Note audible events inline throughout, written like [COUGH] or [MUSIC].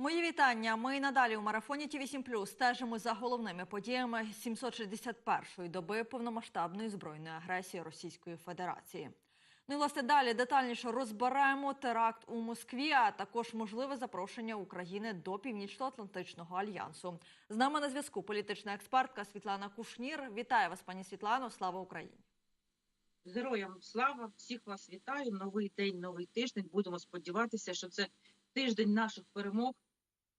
Мої вітання. Ми надалі у марафоні Ті 7 стежимо за головними подіями 761-ї доби повномасштабної збройної агресії Російської Федерації. Ну і власне далі детальніше розберемо теракт у Москві, а також можливе запрошення України до Північно-Атлантичного альянсу. З нами на зв'язку політична експертка Світлана Кушнір. Вітаю вас, пані Світлано. Слава Україні! Героям слава! Всіх вас вітаю. Новий день, новий тиждень. Будемо сподіватися, що це тиждень наших перемог.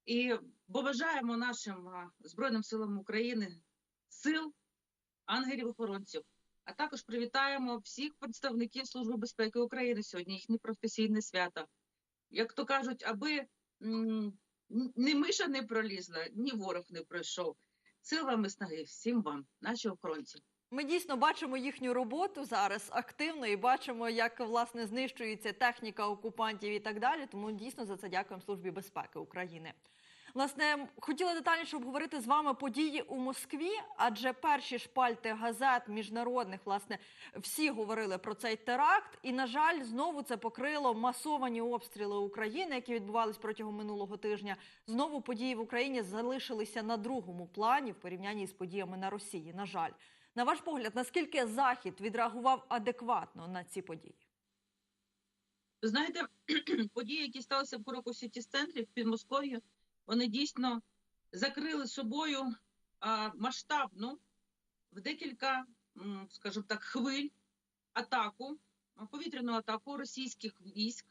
І побажаємо нашим Збройним силам України сил, ангелів-охоронців. А також привітаємо всіх представників Служби безпеки України сьогодні, їхнє професійне свято. Як то кажуть, аби ні миша не пролізла, ні ворог не пройшов. Силами снаги всім вам, наші охоронці. Ми дійсно бачимо їхню роботу зараз активно і бачимо, як власне знищується техніка окупантів і так далі. Тому дійсно за це дякуємо Службі безпеки України. Власне, хотіла детальніше обговорити з вами події у Москві, адже перші шпальти газет міжнародних, власне, всі говорили про цей теракт. І, на жаль, знову це покрило масовані обстріли України, які відбувались протягом минулого тижня. Знову події в Україні залишилися на другому плані в порівнянні з подіями на Росії. На жаль, на ваш погляд, наскільки Захід відреагував адекватно на ці події? Ви знаєте, [CLEARS THROAT] події, які сталися в Куроку Сіті центрі в Підмосков'ї, вони дійсно закрили собою масштабну в декілька, скажімо так, хвиль атаку, повітряну атаку російських військ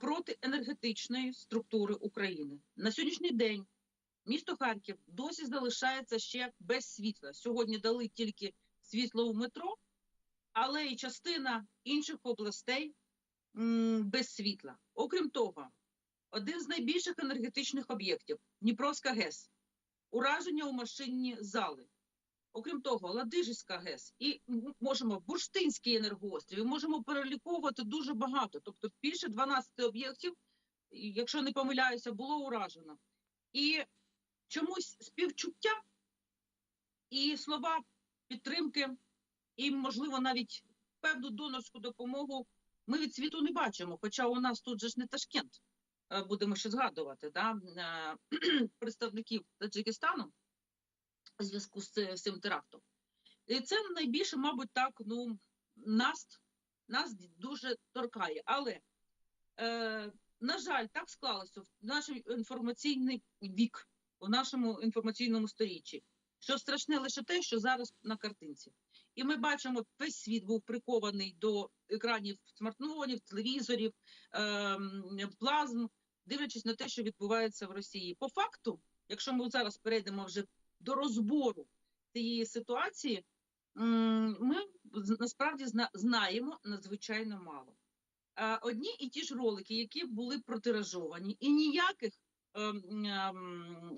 проти енергетичної структури України. На сьогоднішній день місто Харків досі залишається ще без світла. Сьогодні дали тільки світло в метро, але і частина інших областей без світла. Окрім того, один з найбільших енергетичних об'єктів Дніпровська ГЕС, ураження у машинні зали. Окрім того, Ладижська ГЕС і можемо Бурштинський енергоострів, і можемо переліковувати дуже багато. Тобто більше 12 об'єктів, якщо не помиляюся, було уражено. І чомусь співчуття і слова підтримки, і, можливо, навіть певну донорську допомогу ми від світу не бачимо. Хоча у нас тут же ж не Ташкент, е, будемо ще згадувати, да? е, [CLEARS THROAT] представників Таджикистану у зв'язку з цим терактом. І це найбільше, мабуть, так, ну, нас, нас дуже торкає. Але, е, на жаль, так склалося в наш інформаційний вік, у нашому інформаційному сторіччі, що страшне лише те, що зараз на картинці. І ми бачимо, весь світ був прикований до екранів смартфонів, телевізорів, ем, плазм, дивлячись на те, що відбувається в Росії. По факту, якщо ми зараз перейдемо вже до розбору цієї ситуації, ми насправді знаємо надзвичайно мало. Е, Одні і ті ж ролики, які були протиражовані, і ніяких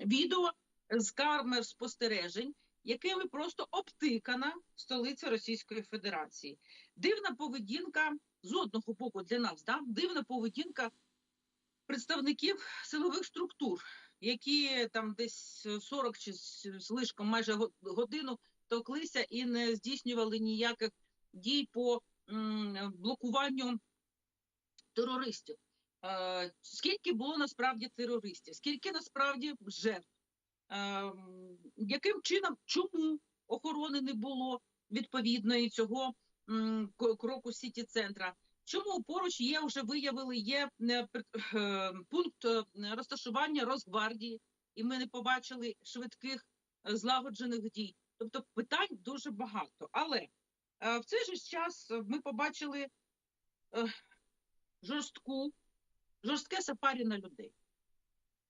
відео з камер спостережень, якими просто обтикана столиця Російської Федерації. Дивна поведінка з одного боку для нас, да? дивна поведінка представників силових структур, які там десь 40 чи з майже го- годину токлися і не здійснювали ніяких дій по блокуванню терористів. Е, скільки було насправді терористів? Скільки насправді жертв? Е, яким чином, чому охорони не було відповідної цього кроку сіті центра? Чому поруч є вже виявили є е, пункт розташування Росгвардії, і ми не побачили швидких злагоджених дій? Тобто питань дуже багато. Але в цей же час ми побачили жорстку, жорстке сапарі на людей.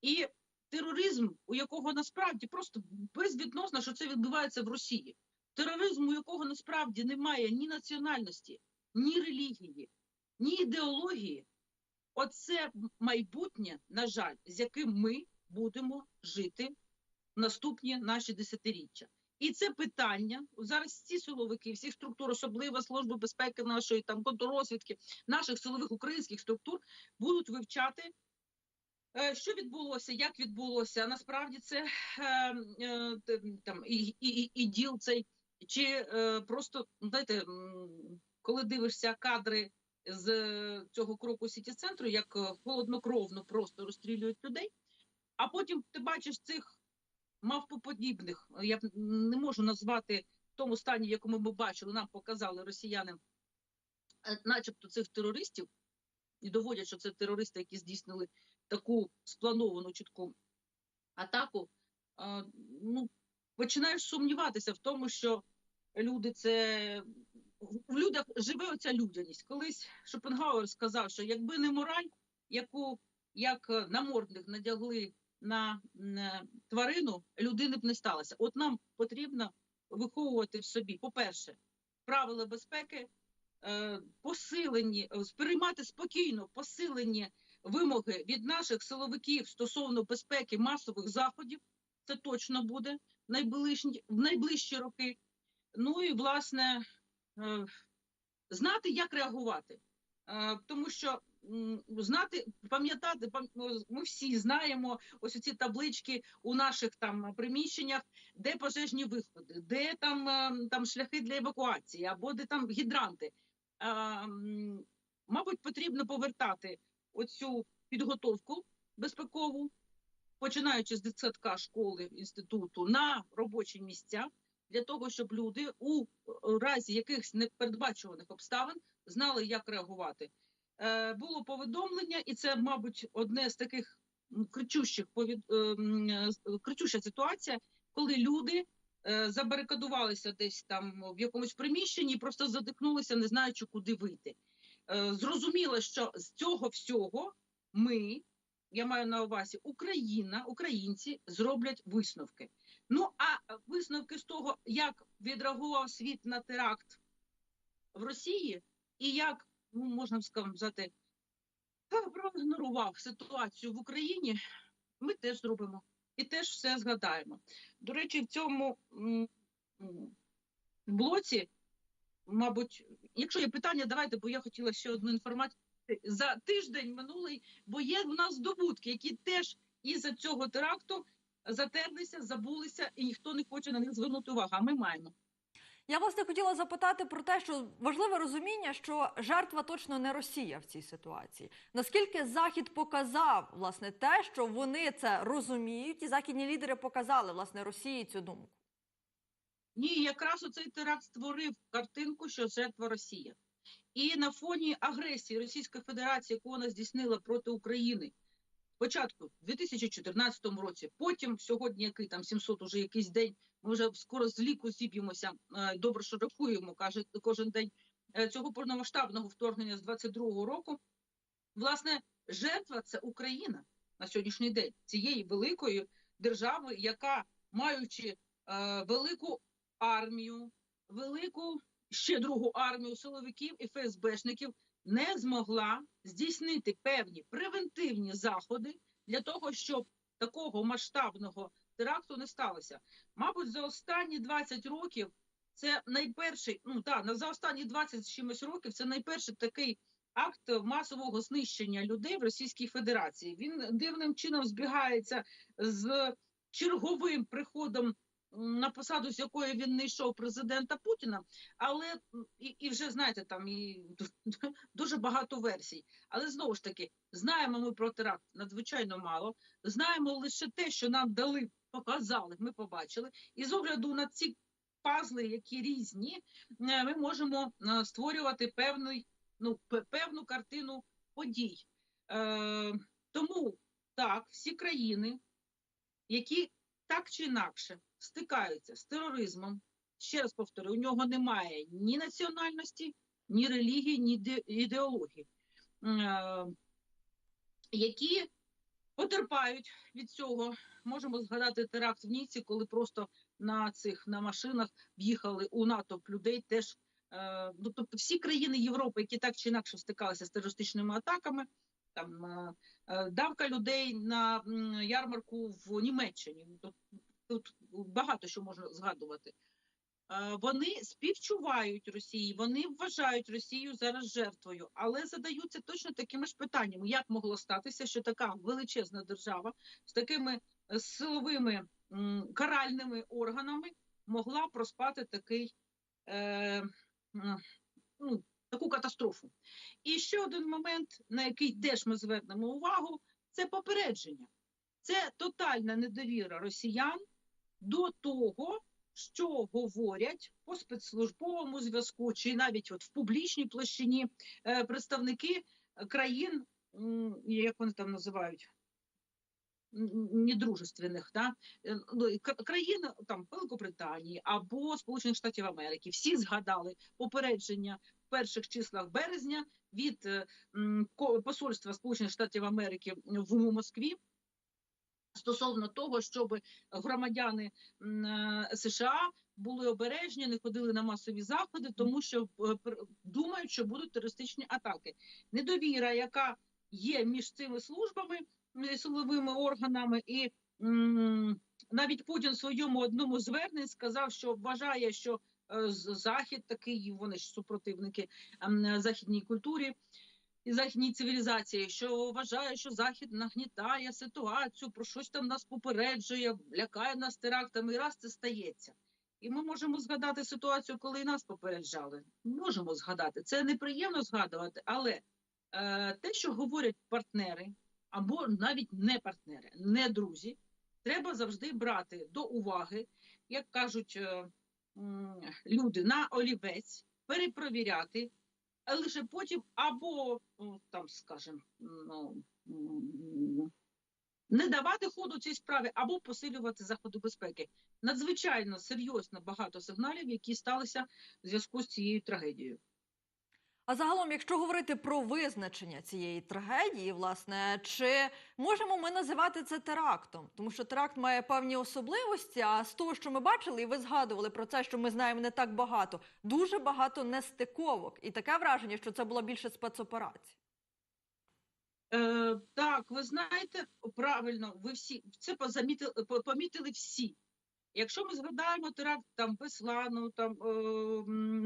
І тероризм, у якого насправді просто безвідносно, що це відбувається в Росії. Тероризм, у якого насправді немає ні національності, ні релігії, ні ідеології. Оце майбутнє, на жаль, з яким ми будемо жити наступні наші десятиріччя. І це питання зараз ці силовики, всіх структур, особливо служби безпеки нашої там контррозвідки, наших силових українських структур будуть вивчати Е, Що відбулося, як відбулося? Насправді це е, е, там і, і, і, діл цей, чи просто знаєте, коли дивишся кадри з цього кроку сіті центру, як холоднокровно просто розстрілюють людей, А потім ти бачиш цих мавпоподібних, я не можу назвати в тому стані, в якому ми бачили, нам показали росіяни, е, начебто цих терористів, і доводять, що це терористи, які здійснили таку сплановану чітку атаку. Ну, починаєш сумніватися в тому, що люди це в людях живе оця людяність. Колись Шопенгауер сказав, що якби не мораль, яку як намордник надягли на тварину, людини б не сталося. От нам потрібно виховувати в собі, по-перше, правила безпеки, е, посилені, е, сприймати спокійно посилені вимоги від наших силовиків стосовно безпеки масових заходів. Це точно буде в найближчі, в найближчі роки. Ну і власне е, знати, як реагувати. Е, Тому що знати, пам'ятати, ми всі знаємо ось ці таблички у наших там приміщеннях, де пожежні виходи, де там, е, там шляхи для евакуації, або де там гідранти. М, Мабуть, потрібно повертати оцю підготовку безпекову, починаючи з дитсадка школи інституту на робочі місця, для того, щоб люди у разі якихось непередбачуваних обставин знали, як реагувати. Е, було повідомлення, і це, мабуть, одне з таких кричущих е, кричуща ситуація, коли люди е, забарикадувалися десь там в якомусь приміщенні і просто задихнулися, не знаючи, куди вийти. Зрозуміло, що з цього всього ми, я маю на увазі Україна, українці зроблять висновки. Ну а висновки з того, як відреагував світ на теракт в Росії, і як ну можна сказати, проігнорував ситуацію в Україні, ми теж зробимо і теж все згадаємо. До речі, в цьому блоці, мабуть, якщо є питання, давайте, бо я хотіла ще одну інформацію. За тиждень минулий, бо є в нас здобутки, які теж із-за цього теракту затерлися, забулися, і ніхто не хоче на них звернути увагу. А ми маємо. Я власне хотіла запитати про те, що важливе розуміння, що жертва точно не Росія в цій ситуації. Наскільки Захід показав власне те, що вони це розуміють, і західні лідери показали власне Росії цю думку. Ні, якраз оцей теракт створив картинку, що жертва Росія. І на фоні агресії Російської Федерації, яку вона здійснила проти України, спочатку в 2014 році, потім сьогодні, який там 700 уже якийсь день, ми вже скоро з ліку зіб'ємося. е, Добре, що рахуємо, каже кожен день е, цього повномасштабного вторгнення з 22-го року. Власне, жертва це Україна на сьогоднішній день цієї великої держави, яка маючи е, велику армію, велику ще другу армію силовиків і ФСБшників, не змогла здійснити певні превентивні заходи для того, щоб такого масштабного теракту не сталося. Мабуть, за останні 20 років це найперший, ну так, за останні 20 з чимось років це найперший такий акт масового знищення людей в Російській Федерації. Він дивним чином збігається з черговим приходом на посаду, з якої він не йшов президента Путіна, але і, і вже знаєте, там і [LAUGHS] дуже багато версій. Але знову ж таки, знаємо ми про теракт надзвичайно мало. Знаємо лише те, що нам дали, показали, ми побачили. І з огляду на ці пазли, які різні, е, ми можемо е, створювати певний, ну, пе- певну картину подій. Е, тому так, всі країни, які так чи інакше стикаються з тероризмом, ще раз повторю, у нього немає ні національності, ні релігії, ні ідеології, е, які потерпають від цього. Можемо згадати теракт в Ніці, коли просто на цих на машинах в'їхали у натовп людей. Теж е, ну, тобто всі країни Європи, які так чи інакше стикалися з терористичними атаками, там е, е, давка людей на ярмарку в Німеччині. Тут, тут багато що можна згадувати. Е, Вони співчувають Росії, вони вважають Росію зараз жертвою, але задаються точно такими ж питаннями: як могло статися, що така величезна держава з такими силовими каральними органами могла проспати такий е, ну, таку катастрофу. І ще один момент, на який теж ми звернемо увагу, це попередження. Це тотальна недовіра росіян до того, що говорять по спецслужбовому зв'язку, чи навіть от в публічній площині е, представники країн, як вони там називають, недружественних, да? е, ну, країн там Великобританії або Сполучених Штатів Америки. Всі згадали попередження перших числах березня від е, посольства Сполучених Штатів Америки в Москві. Стосовно того, щоб громадяни е, США були обережні, не ходили на масові заходи, тому що е, думають, що будуть терористичні атаки. Недовіра, яка є між цими службами, силовими органами, і навіть Путін в своєму одному зверненні сказав, що вважає, що захід такий, вони ж супротивники ем, західній культурі і західній цивілізації, що вважає, що захід нагнітає ситуацію, про щось там нас попереджує, лякає нас терактами, і раз це стається. І ми можемо згадати ситуацію, коли і нас попереджали. Можемо згадати. Це неприємно згадувати, але е, те, що говорять партнери, або навіть не партнери, не друзі, треба завжди брати до уваги, як кажуть е, люди, на олівець, перепровіряти, а лише потім або там, скажімо, ну не давати ходу цій справі, або посилювати заходи безпеки. Надзвичайно серйозно багато сигналів, які сталися в зв'язку з цією трагедією. А загалом, якщо говорити про визначення цієї трагедії, власне, чи можемо ми називати це терактом? Тому що теракт має певні особливості. А з того, що ми бачили, і ви згадували про це, що ми знаємо не так багато, дуже багато нестиковок, і таке враження, що це була більше спецоперація. Е, так, ви знаєте, правильно, ви всі це позамітили, по- помітили всі. Якщо ми згадаємо теракт там Беслану, там е,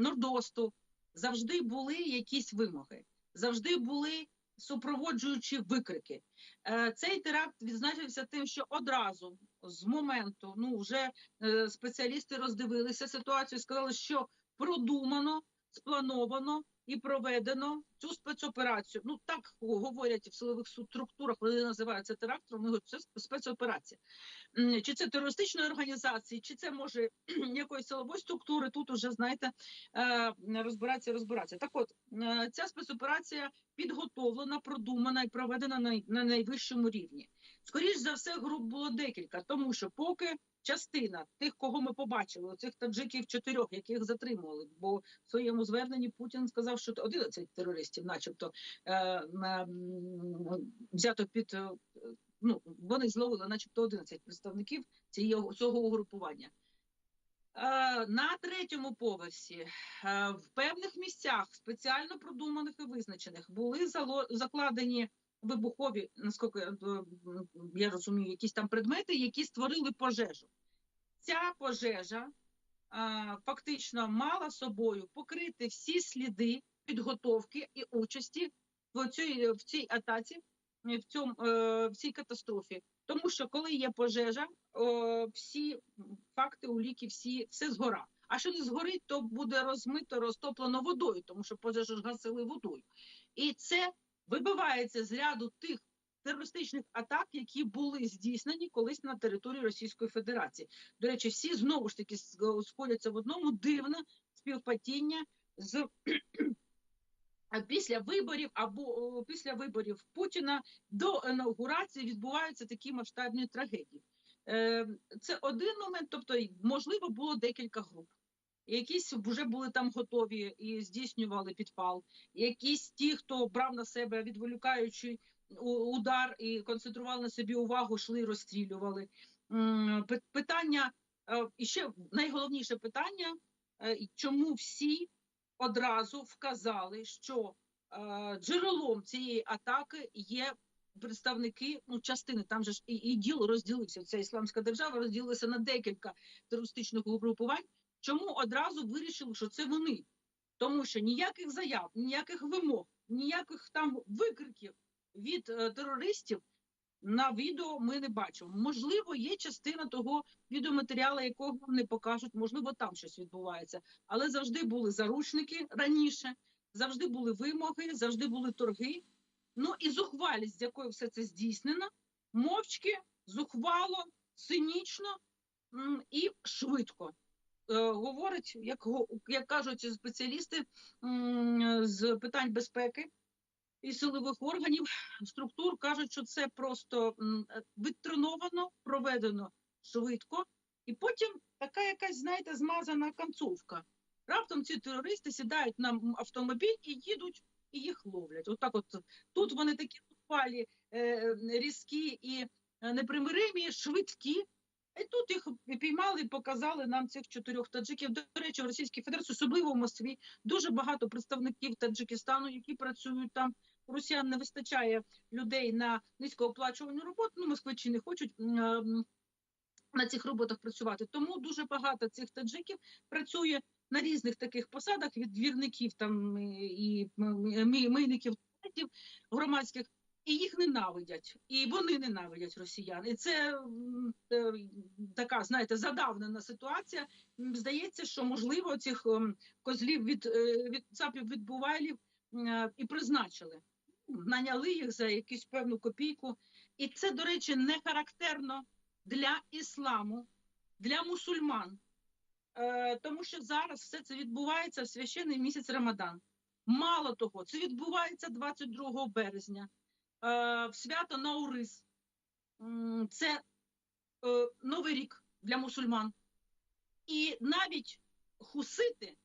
Нордосту, завжди були якісь вимоги, завжди були супроводжуючі викрики. Е, цей теракт відзначився тим, що одразу з моменту, ну вже е, спеціалісти роздивилися ситуацію, сказали, що продумано, сплановано і проведено цю спецоперацію. Ну так говорять в силових структурах, вони називають це терактом. Вони говорять, це спецоперація. Чи це терористичної організації, чи це може [CLEARS THROAT] якоїсь силової структури? Тут уже знаєте е, розбиратися, розбиратися. Так, от е, ця спецоперація підготовлена, продумана і проведена на, на найвищому рівні. Скоріш за все, груп було декілька, тому що поки частина тих, кого ми побачили, цих таджиків чотирьох, яких затримували, бо в своєму зверненні Путін сказав, що 11 терористів, начебто, е, на, взято під е, ну вони зловили, начебто, 11 представників цієї цього угрупування. Е, На третьому поверсі е, в певних місцях, спеціально продуманих і визначених, були закладені вибухові, наскільки я, е, я розумію, якісь там предмети, які створили пожежу. Ця пожежа е, фактично мала собою покрити всі сліди підготовки і участі в цій, в цій атаці, е, в, цьому, е, в цій катастрофі. Тому що коли є пожежа, о, всі факти, уліки, всі все згора. А що не згорить, то буде розмито, розтоплено водою, тому що пожежу ж гасили водою. І це вибивається з ряду тих терористичних атак, які були здійснені колись на території Російської Федерації. До речі, всі знову ж таки сходяться в одному дивне співпадіння з [CLEARS THROAT] після виборів або після виборів Путіна до інаугурації відбуваються такі масштабні трагедії. Е, Це один момент, тобто, можливо, було декілька груп. Якісь вже були там готові і здійснювали підпал. Якісь ті, хто брав на себе відволікаючий удар і концентрував на собі увагу, йшли розстрілювали. Питання, е, і ще найголовніше питання, е, чому всі одразу вказали, що е, джерелом цієї атаки є представники ну, частини. Там же ж і, і діл розділився. Ця ісламська держава розділилася на декілька терористичних угрупувань. Чому одразу вирішили, що це вони? Тому що ніяких заяв, ніяких вимог, ніяких там викриків від е, терористів на відео ми не бачимо. Можливо, є частина того відеоматеріалу, якого не покажуть, можливо, там щось відбувається. Але завжди були заручники раніше, завжди були вимоги, завжди були торги. Ну і зухвалість, з якою все це здійснено, мовчки зухвало, цинічно і швидко. Е, Говорить, як, як кажуть спеціалісти з питань безпеки і силових органів, структур, кажуть, що це просто відтреновано, проведено швидко, і потім така якась, знаєте, змазана концовка. Раптом ці терористи сідають на автомобіль і їдуть, і їх ловлять. Отак, от тут вони такі упалі, е, різкі і е, непримиримі, швидкі. І тут їх піймали показали нам цих чотирьох таджиків. До речі, в Російській Федерації, особливо в Москві, дуже багато представників Таджикистану, які працюють там. Росіян не вистачає людей на низькооплачувану роботу. Ну, москвичі не хочуть ем, на цих роботах працювати. Тому дуже багато цих таджиків працює на різних таких посадах від двірників там і мийників громадських. І їх ненавидять, і вони ненавидять росіян. І це е, така, знаєте, задавнена ситуація. Здається, що можливо цих ем, козлів від, е, від цапів від бувайлів е, і призначили. Наняли їх за якусь певну копійку. І це, до речі, не характерно для ісламу, для мусульман. Е, тому що зараз все це відбувається в священний місяць Рамадан. Мало того, це відбувається 22 березня, в свято Наурис. Це е, Новий рік для мусульман. І навіть хусити,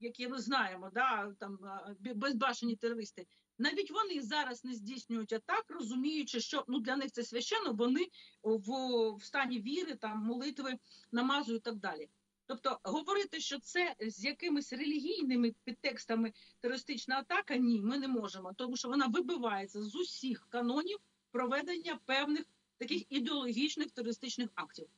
які ми знаємо, да, там е, безбашені терористи, навіть вони зараз не здійснюють атак, розуміючи, що ну для них це священно, вони в, в стані віри, там молитви, намазу і так далі. Тобто говорити, що це з якимись релігійними підтекстами терористична атака, ні, ми не можемо, тому що вона вибивається з усіх канонів проведення певних таких ідеологічних терористичних актів.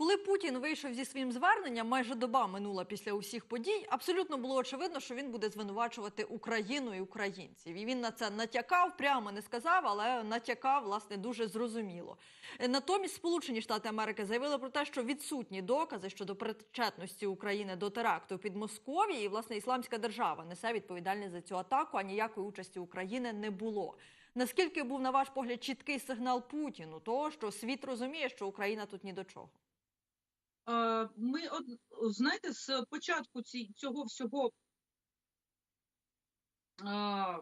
Коли Путін вийшов зі своїм зверненням, майже доба минула після усіх подій. Абсолютно було очевидно, що він буде звинувачувати Україну і українців. І він на це натякав, прямо не сказав, але натякав власне дуже зрозуміло. Е, Натомість Сполучені Штати Америки заявили про те, що відсутні докази щодо причетності України до теракту під Московії, і власне ісламська держава несе відповідальність за цю атаку, а ніякої участі України не було. Наскільки був, на ваш погляд, чіткий сигнал Путіну, того, що світ розуміє, що Україна тут ні до чого? Е, Ми знаєте, з початку цього всього е,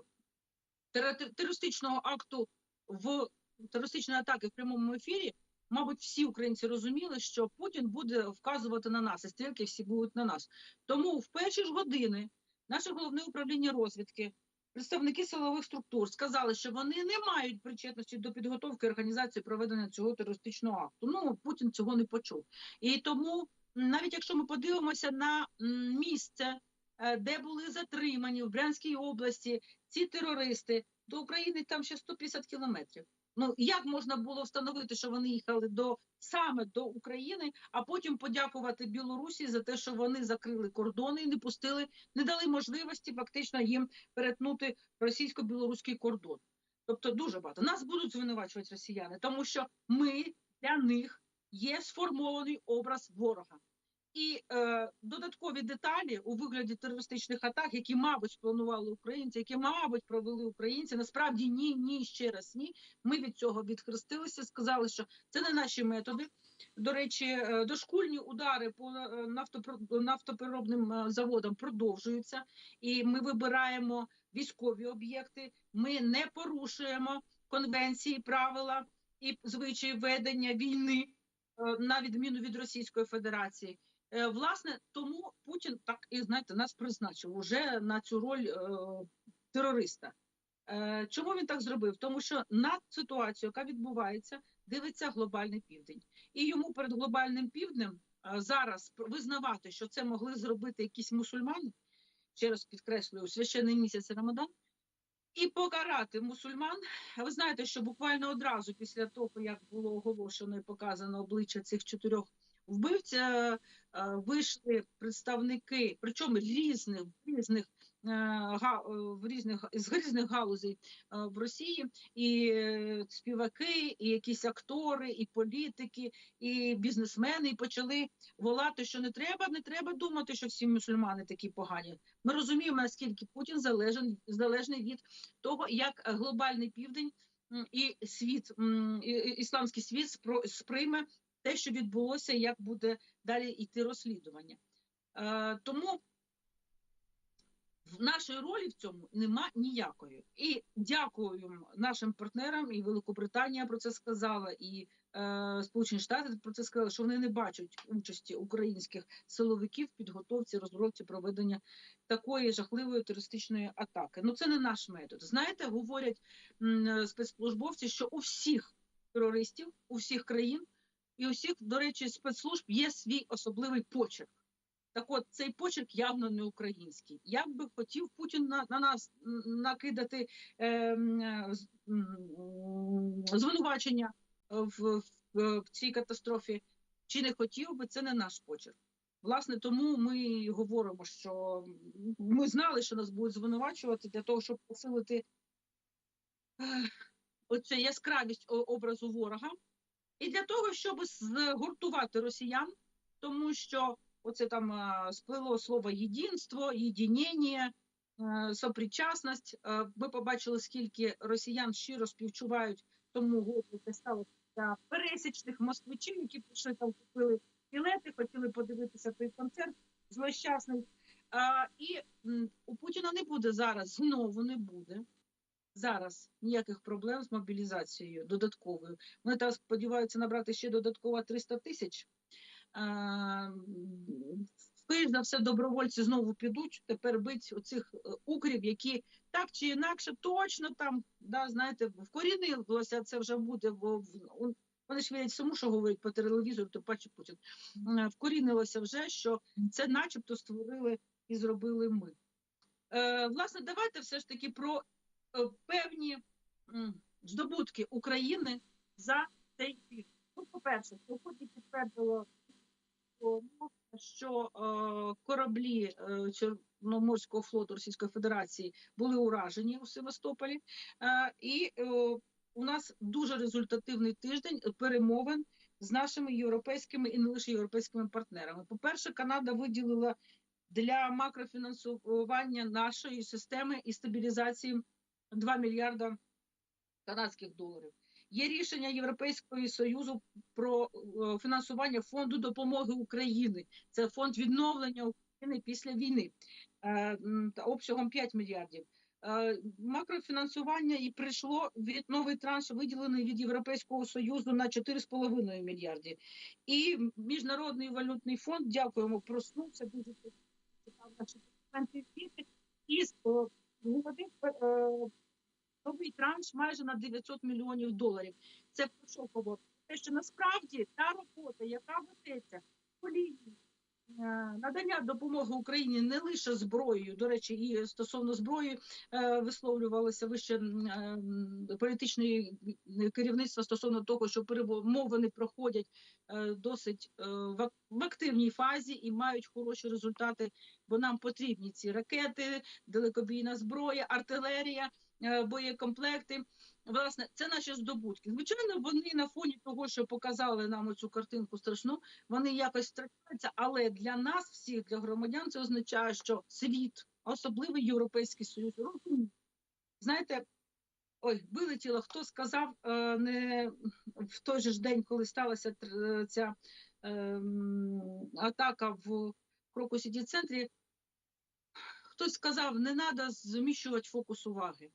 терористичного акту в терористичної атаки в прямому ефірі, мабуть, всі українці розуміли, що Путін буде вказувати на нас, і стрілки всі будуть на нас. Тому в перші ж години наше головне управління розвідки, представники силових структур сказали, що вони не мають причетності до підготовки організації проведення цього терористичного акту. Ну Путін цього не почув. І тому, навіть якщо ми подивимося на місце, е, де були затримані в Брянській області ці терористи, до України там ще 150 кілометрів. Ну як можна було встановити, що вони їхали до саме до України, а потім подякувати Білорусі за те, що вони закрили кордони і не пустили, не дали можливості фактично їм перетнути російсько-білоруський кордон. Тобто дуже багато нас будуть звинувачувати росіяни, тому що ми для них є сформований образ ворога. І е, додаткові деталі у вигляді терористичних атак, які, мабуть, спланували українці, які, мабуть, провели українці. Насправді ні, ні, ще раз ні. Ми від цього відхрестилися, сказали, що це не наші методи. До речі, е, дошкульні удари по е, нафтопереробним е, заводам продовжуються, і ми вибираємо військові об'єкти. Ми не порушуємо конвенції, правила і звичаї ведення війни на відміну від Російської Федерації. Е, Власне, тому Путін так і знаєте, нас призначив уже на цю роль е, терориста. Е, чому він так зробив? Тому що на ситуацію, яка відбувається, дивиться глобальний південь, і йому перед глобальним півднем зараз визнавати, що це могли зробити якісь мусульмани, ще раз підкреслюю, священний місяць Рамадан, і покарати мусульман. Ви знаєте, що буквально одразу після того, як було оголошено і показано обличчя цих чотирьох вбивць, е, вийшли представники, причому різних різних е, е, в різних з різних галузей в Росії, і співаки, і якісь актори, і політики, і бізнесмени, і почали волати, що не треба, не треба думати, що всі мусульмани такі погані. Ми розуміємо, наскільки Путін залежен залежний від того, як глобальний південь і світ, і- ісламський світ сприйме те, що відбулося, як буде далі йти розслідування. Е, Тому в нашої ролі в цьому нема ніякої. І дякую нашим партнерам, і Великобританія про це сказала, і е, Сполучені Штати про це сказали, що вони не бачать участі українських силовиків в підготовці, розробці проведення такої жахливої терористичної атаки. Ну це не наш метод. Знаєте, говорять м, спецслужбовці, що у всіх терористів, у всіх країн і у всіх, до речі, спецслужб є свій особливий почерк. Так от цей почерк явно не український. Як би хотів Путін на, на нас накидати е, звинувачення в, в, в цій катастрофі, чи не хотів би, це не наш почерк. Власне, тому ми говоримо, що ми знали, що нас будуть звинувачувати для того, щоб посилити е, оцю яскравість образу ворога, і для того, щоб згуртувати росіян, тому що оце там е, сплило слово єдинство, єдинення, е, сопричасність. Е, Ми побачили, скільки росіян щиро співчувають тому году, яке сталося для пересічних москвичів, які прийшли там, купили білети, хотіли подивитися той концерт злощасний. І у Путіна не буде зараз, знову не буде. Зараз ніяких проблем з мобілізацією додатковою. Вони там сподіваються набрати ще додатково 300 тисяч. Скоріш за все, добровольці знову підуть тепер бить оцих е, укрів, які так чи інакше точно там, да, знаєте, вкорінилося це вже буде. В- вони ж вірять всьому, що говорять по телевізору, то паче Путін. Е, Вкорінилося вже, що це начебто створили і зробили ми. Е, власне, давайте все ж таки про певні здобутки України за цей рік. Ну, по-перше, сьогодні підтвердило, що е, кораблі е, Чорноморського флоту Російської Федерації були уражені у Севастополі. Е, і е, у нас дуже результативний тиждень перемовин з нашими європейськими і не лише європейськими партнерами. По-перше, Канада виділила для макрофінансування нашої системи і стабілізації 2 мільярда канадських доларів. Є рішення Європейського союзу про е, фінансування фонду допомоги України. Це фонд відновлення України після війни е, обсягом 5 мільярдів. Е, Макрофінансування і прийшло від новий транш, виділений від Європейського союзу на 4,5 мільярдів. І міжнародний валютний фонд, дякуємо, проснувся дуже цікаво. І з е, новий транш майже на 900 мільйонів доларів. Це говорить? Те, що насправді та робота, яка ведеться надання допомоги Україні не лише зброєю, до речі, і стосовно зброї е, висловлювалося вище е, політичне керівництво стосовно того, що перемовини проходять е, досить е, в активній фазі і мають хороші результати, бо нам потрібні ці ракети, далекобійна зброя, артилерія, е, боєкомплекти. Власне, це наші здобутки. Звичайно, вони на фоні того, що показали нам цю картинку страшну, вони якось втрачаються, але для нас, всіх, для громадян, це означає, що світ, а особливо Європейський Союз. Знаєте, ой, вилетіло, хто сказав е, не в той же ж день, коли сталася ця ем, атака в Крокусіді центрі. Хтось сказав, не треба зміщувати фокус уваги.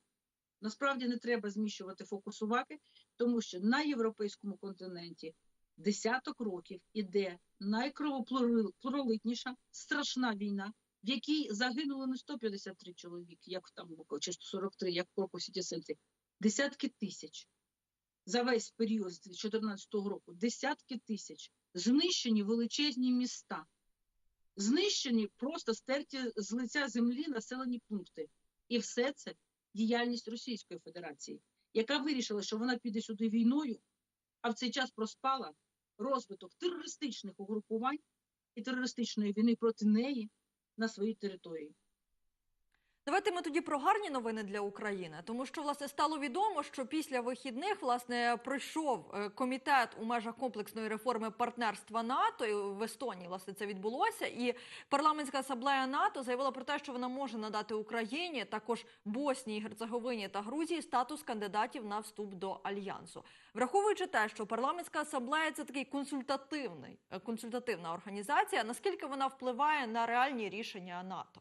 Насправді не треба зміщувати фокус уваги, тому що на європейському континенті десяток років іде найкровопролитніша, страшна війна, в якій загинуло не 153 чоловіки, як там чи 43, як в Крокусіді центрі, десятки тисяч. За весь період з 2014 року десятки тисяч знищені величезні міста, знищені просто стерті з лиця землі населені пункти. І все це діяльність Російської Федерації, яка вирішила, що вона піде сюди війною, а в цей час проспала розвиток терористичних угрупувань і терористичної війни проти неї на своїй території. Давайте ми тоді про гарні новини для України, тому що власне стало відомо, що після вихідних власне пройшов е, комітет у межах комплексної реформи партнерства НАТО в Естонії. Власне це відбулося, і парламентська асамблея НАТО заявила про те, що вона може надати Україні також Боснії, Герцеговині та Грузії статус кандидатів на вступ до альянсу, враховуючи те, що парламентська асамблея це такий консультативний е, консультативна організація. Наскільки вона впливає на реальні рішення НАТО?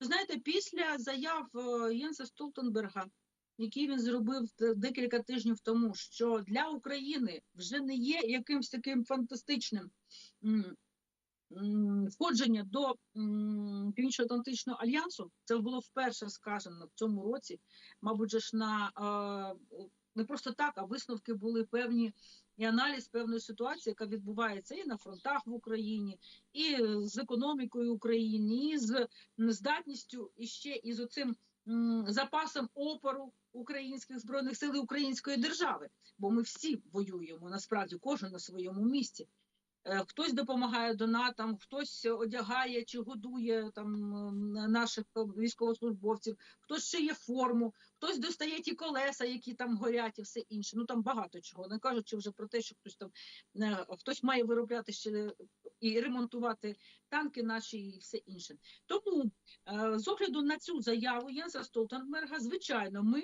Знаєте, після заяв е, Єнса Столтенберга, які він зробив декілька тижнів тому, що для України вже не є якимось таким фантастичним входження до Північно-Атлантичного альянсу, це було вперше сказано в цьому році. Мабуть, ж на е, не просто так, а висновки були певні і аналіз певної ситуації, яка відбувається і на фронтах в Україні, і з економікою України, і з здатністю і ще і з оцим запасом опору українських збройних сил і української держави. Бо ми всі воюємо насправді, кожен на своєму місці. Е, Хтось допомагає донатам, хтось одягає чи годує там наших е, військовослужбовців, хтось шиє форму, хтось достає ті колеса, які там горять, і все інше. Ну там багато чого. Не кажучи вже про те, що хтось там е, хтось має виробляти ще і ремонтувати танки наші і все інше. Тому з огляду на цю заяву Єнса Столтенберга, звичайно, ми.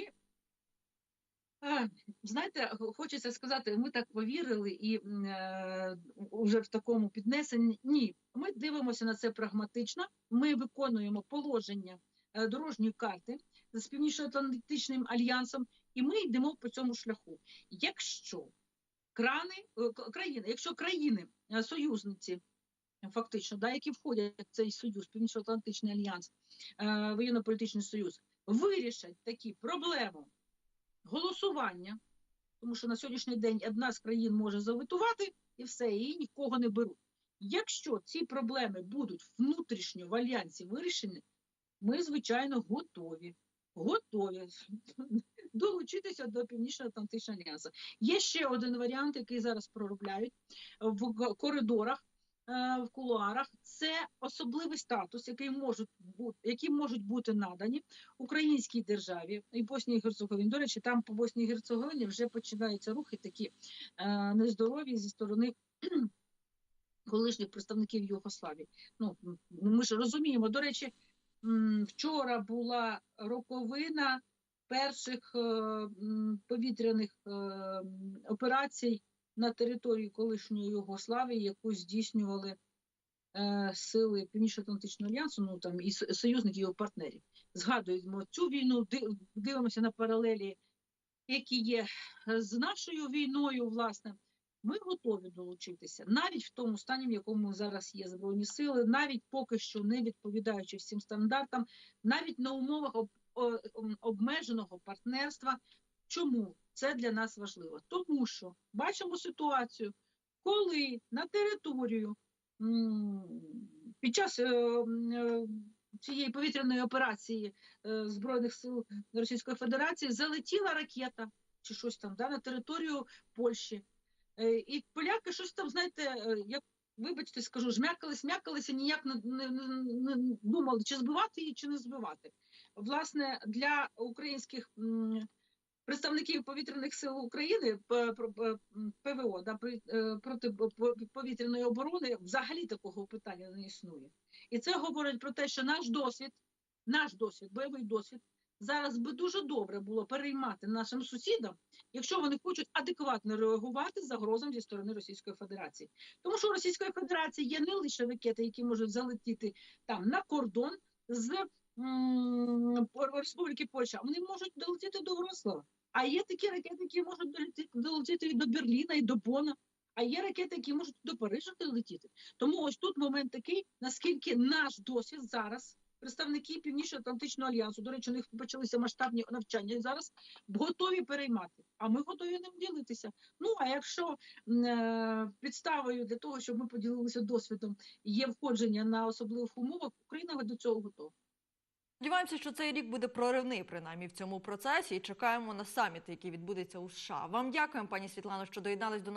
Е, Знаєте, хочеться сказати, ми так повірили і е, вже в такому піднесенні. Ні, ми дивимося на це прагматично. Ми виконуємо положення е, дорожньої карти з Північно-Атлантичним альянсом, і ми йдемо по цьому шляху. Якщо крани е, країни, якщо країни е, союзниці фактично, да, які входять в цей союз, Північно-Атлантичний альянс, е, воєнно-політичний союз, вирішать такі проблему голосування, тому що на сьогоднішній день одна з країн може заветувати і все, і нікого не беруть. Якщо ці проблеми будуть внутрішньо в альянсі вирішені, ми, звичайно, готові. Готові [LAUGHS] долучитися до Північно-Атлантичного альянсу. Є ще один варіант, який зараз проробляють в коридорах, в кулуарах. Це особливий статус, який можуть бути, які можуть бути надані українській державі і Боснії і Герцеговині. До речі, там по Боснії і Герцеговині вже починаються рухи такі е, нездорові зі сторони [CLEARS THROAT] колишніх представників Югославії. Ну ми ж розуміємо. До речі, вчора була роковина перших е, повітряних е, операцій на території колишньої Югославії, яку здійснювали е, сили Північно-Атлантичного альянсу, ну там і союзників його партнерів. Згадуємо цю війну, дивимося на паралелі, які є е, з нашою війною, власне. Ми готові долучитися навіть в тому стані, в якому зараз є збройні сили, навіть поки що не відповідаючи всім стандартам, навіть на умовах обмеженого партнерства. Чому це для нас важливо? Тому що бачимо ситуацію, коли на територію під час е, цієї повітряної операції е, збройних сил Російської Федерації залетіла ракета чи щось там да, на територію Польщі. Е, І поляки щось там, знаєте, як вибачте, скажу, жмякались, м'якалися, ніяк не, не, не, думали, чи збивати її, чи не збивати. Власне, для українських представників повітряних сил України П- ПВО да, при- е, протиповітряної оборони взагалі такого питання не існує. І це говорить про те, що наш досвід, наш досвід, бойовий досвід, зараз би дуже добре було переймати нашим сусідам, якщо вони хочуть адекватно реагувати загрозам зі сторони Російської Федерації. Тому що у Російської Федерації є не лише ракети, які можуть залетіти там на кордон з Республіки Польща, вони можуть долетіти до Вроцлава. А є такі ракети, які можуть долетіти, і до Берліна, і до Бона. А є ракети, які можуть до Парижа долетіти. Тому ось тут момент такий, наскільки наш досвід зараз, представники Північно-Атлантичного альянсу, до речі, у них почалися масштабні навчання зараз, готові переймати. А ми готові ним ділитися. Ну а якщо е, підставою для того, щоб ми поділилися досвідом, є входження на особливих умовах, Україна до цього готова. Сподіваємося, що цей рік буде проривний, принаймні в цьому процесі, і чекаємо на саміт, який відбудеться у США. Вам дякуємо, пані Світлано, що доєднались до нас.